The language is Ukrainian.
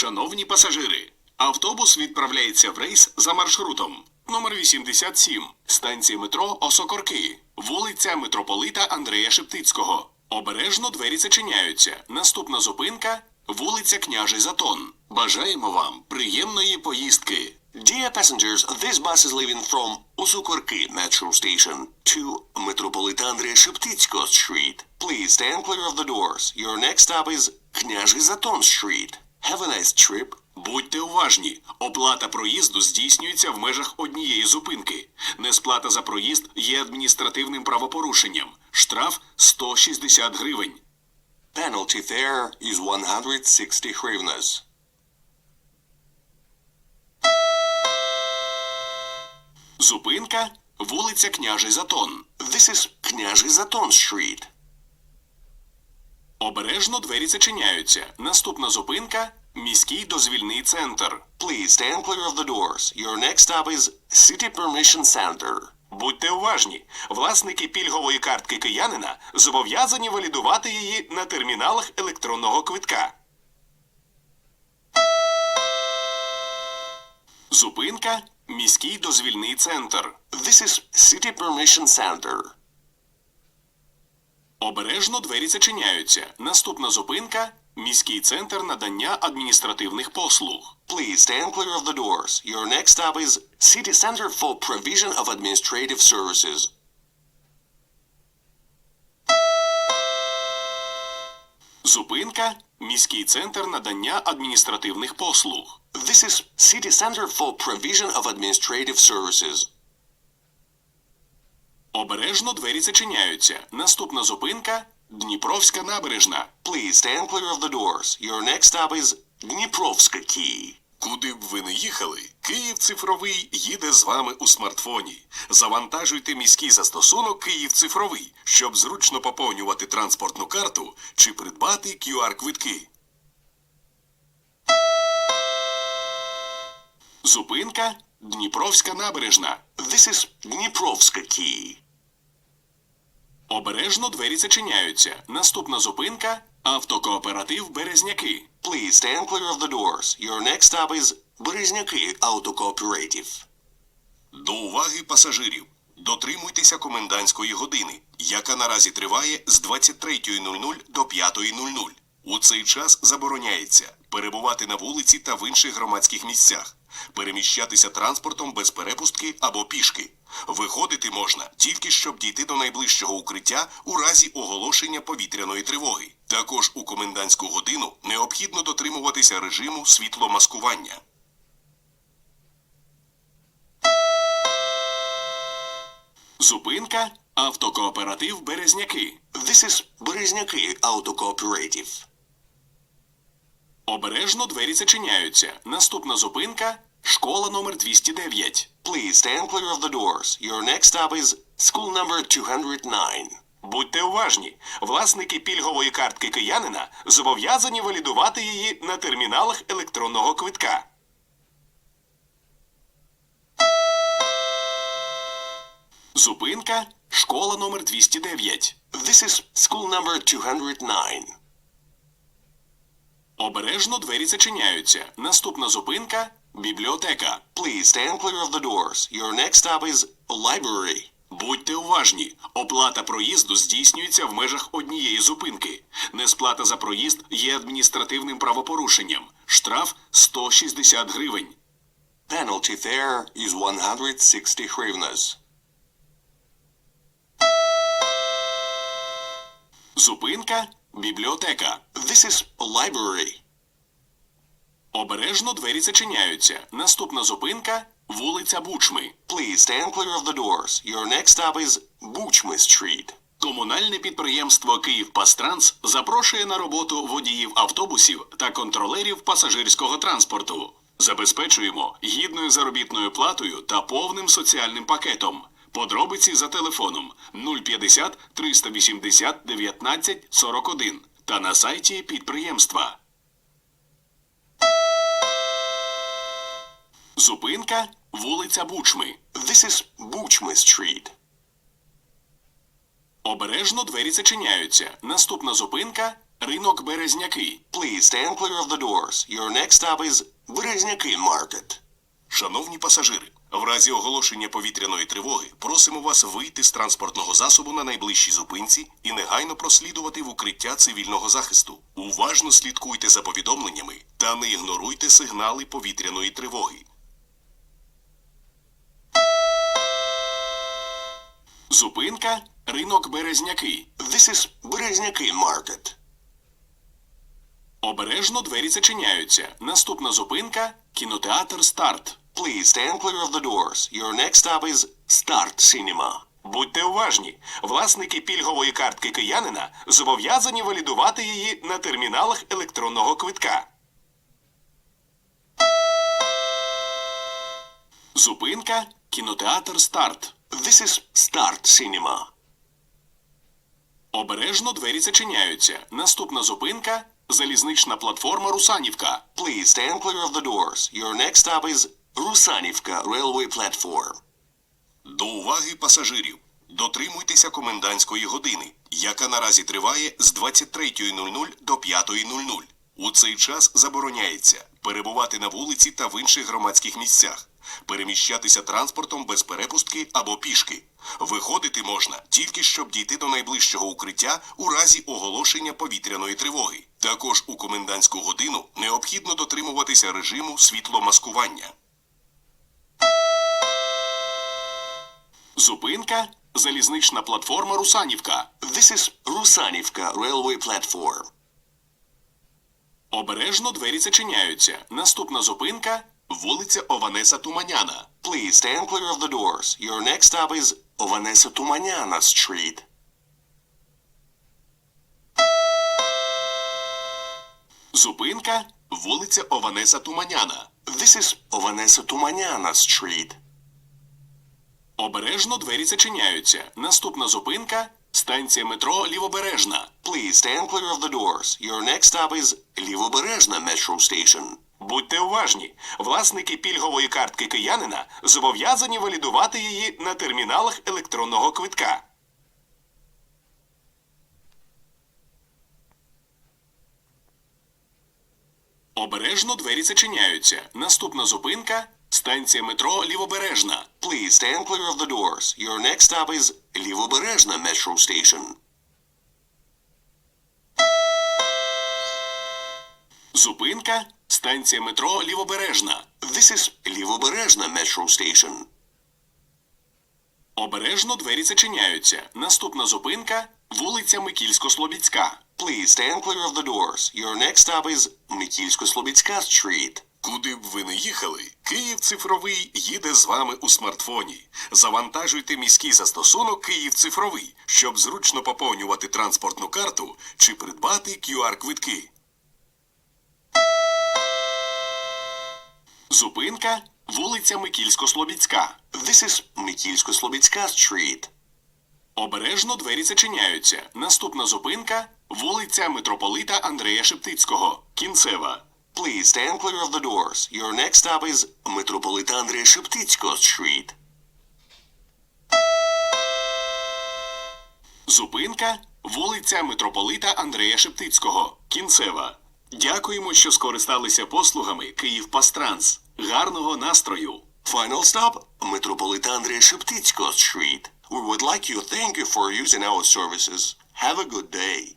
Шановні пасажири, автобус відправляється в рейс за маршрутом номер 87, станція метро Осокорки, вулиця Митрополита Андрея Шептицького. Обережно двері зачиняються. Наступна зупинка вулиця Княжий Затон. Бажаємо вам приємної поїздки. Dear passengers, this bus is leaving from Usukorki Metro Station to Metropolitan Andrei Sheptitsko Street. Please stand clear of the doors. Your next stop is Kняжий Zaton Street. Have a nice trip. Будьте уважні, оплата проїзду здійснюється в межах однієї зупинки. Несплата за проїзд є адміністративним правопорушенням. Штраф 160 гривень. Penalty fare is 160 hryvnias. Зупинка вулиця Княжий Затон. This is Kняжий Zaton Street. Обережно двері зачиняються. Наступна зупинка міський дозвільний центр. Please stand clear of the doors. Your next stop is City Permission Center. Будьте уважні, власники пільгової картки киянина зобов'язані валідувати її на терміналах електронного квитка. Зупинка міський дозвільний центр. This is City Permission Center. Обережно двері зачиняються. Наступна зупинка міський центр надання адміністративних послуг. Please stand clear of the doors. Your next stop is City Center for Provision of Administrative Services. Зупинка міський центр надання адміністративних послуг. This is City Center for Provision of Administrative Services. Обережно двері зачиняються. Наступна зупинка Дніпровська набережна. Please stand clear of the doors. Your next stop is Dniprovska Key. Куди б ви не їхали, Київ цифровий їде з вами у смартфоні. Завантажуйте міський застосунок Київ цифровий, щоб зручно поповнювати транспортну карту чи придбати QR-квитки. Зупинка Дніпровська набережна. This is Dniprovska Key. Обережно двері зачиняються. Наступна зупинка автокооператив Березняки. Please stand clear of the doors. Your next stop is Bereznyaki Auto До уваги пасажирів. Дотримуйтеся комендантської години, яка наразі триває з 23.00 до 5.00. У цей час забороняється перебувати на вулиці та в інших громадських місцях, переміщатися транспортом без перепустки або пішки. Виходити можна тільки щоб дійти до найближчого укриття у разі оголошення повітряної тривоги. Також у комендантську годину необхідно дотримуватися режиму світломаскування. Зупинка автокооператив Березняки. This is Bereznyaki Auto Обережно двері зачиняються. Наступна зупинка школа номер 209. Please stand clear of the doors. Your next stop is school number 209. Будьте уважні, власники пільгової картки киянина зобов'язані валідувати її на терміналах електронного квитка. Зупинка школа номер 209. This is school number 209. Обережно двері зачиняються. Наступна зупинка бібліотека. Please stand clear of the doors. Your next stop is library. Будьте уважні, оплата проїзду здійснюється в межах однієї зупинки. Несплата за проїзд є адміністративним правопорушенням. Штраф 160 гривень. Penalty fare is 160 hryvnias. Зупинка бібліотека. This is library. Обережно двері зачиняються. Наступна зупинка вулиця Бучми. Please stand clear of the doors. Your next stop is Buchma Street. Комунальне підприємство «Київпастранс» запрошує на роботу водіїв автобусів та контролерів пасажирського транспорту. Забезпечуємо гідною заробітною платою та повним соціальним пакетом. Подробиці за телефоном 050 380 19 41 та на сайті підприємства. Зупинка вулиця Бучми. This is Buchma Street. Обережно двері зачиняються. Наступна зупинка ринок Березняки. Please stand clear of the doors. Your next stop is Березняки Market. Шановні пасажири, в разі оголошення повітряної тривоги просимо вас вийти з транспортного засобу на найближчій зупинці і негайно прослідувати в укриття цивільного захисту. Уважно слідкуйте за повідомленнями та не ігноруйте сигнали повітряної тривоги. Зупинка ринок Березняки. This is Березняки Market. Обережно двері зачиняються. Наступна зупинка кінотеатр Старт. Please stand clear of the doors. Your next stop is Start Cinema. Будьте уважні, власники пільгової картки киянина зобов'язані валідувати її на терміналах електронного квитка. Зупинка кінотеатр Старт. This is Start Cinema. Обережно двері зачиняються. Наступна зупинка залізнична платформа Русанівка. Please stand clear of the doors. Your next stop is Русанівка Railway Platform. До уваги пасажирів. Дотримуйтеся комендантської години, яка наразі триває з 23.00 до 5.00. У цей час забороняється перебувати на вулиці та в інших громадських місцях, переміщатися транспортом без перепустки або пішки. Виходити можна тільки щоб дійти до найближчого укриття у разі оголошення повітряної тривоги. Також у комендантську годину необхідно дотримуватися режиму світломаскування. Зупинка залізнична платформа Русанівка. This is Русанівка Railway Platform. Обережно двері зачиняються. Наступна зупинка вулиця Ованеса Туманяна. Please stand clear of the doors. Your next stop is Ованеса Туманяна Street. Зупинка вулиця Ованеса Туманяна. This is Ованеса Туманяна Street. Обережно двері зачиняються. Наступна зупинка станція метро Лівобережна. Please stand clear of the doors. Your next stop is Лівобережна Metro Station. Будьте уважні, власники пільгової картки киянина зобов'язані валідувати її на терміналах електронного квитка. Обережно двері зачиняються. Наступна зупинка станція метро Лівобережна. Please stand clear of the doors. Your next stop is Лівобережна Metro Station. Зупинка станція метро Лівобережна. This is Лівобережна Metro Station. Обережно двері зачиняються. Наступна зупинка вулиця Микільсько-Слобідська. Please stand clear of the doors. Your next stop is Микільсько-Слобідська Street. Куди б ви не їхали, Київ цифровий їде з вами у смартфоні. Завантажуйте міський застосунок Київ цифровий, щоб зручно поповнювати транспортну карту чи придбати QR-квитки. Зупинка вулиця Микільсько-Слобідська. This is Микільсько-Слобідська Street. Обережно двері зачиняються. Наступна зупинка вулиця митрополита Андрея Шептицького. Кінцева. Please stand clear of the doors. Your next stop is Митрополита Андрея Шептицького Street. Зупинка вулиця митрополита Андрея Шептицького. Кінцева. Дякуємо, що скористалися послугами Київ Пастранс. Гарного настрою! Final stop, Митрополита Андрія Шептицького Street. We would like you thank you for using our services. Have a good day.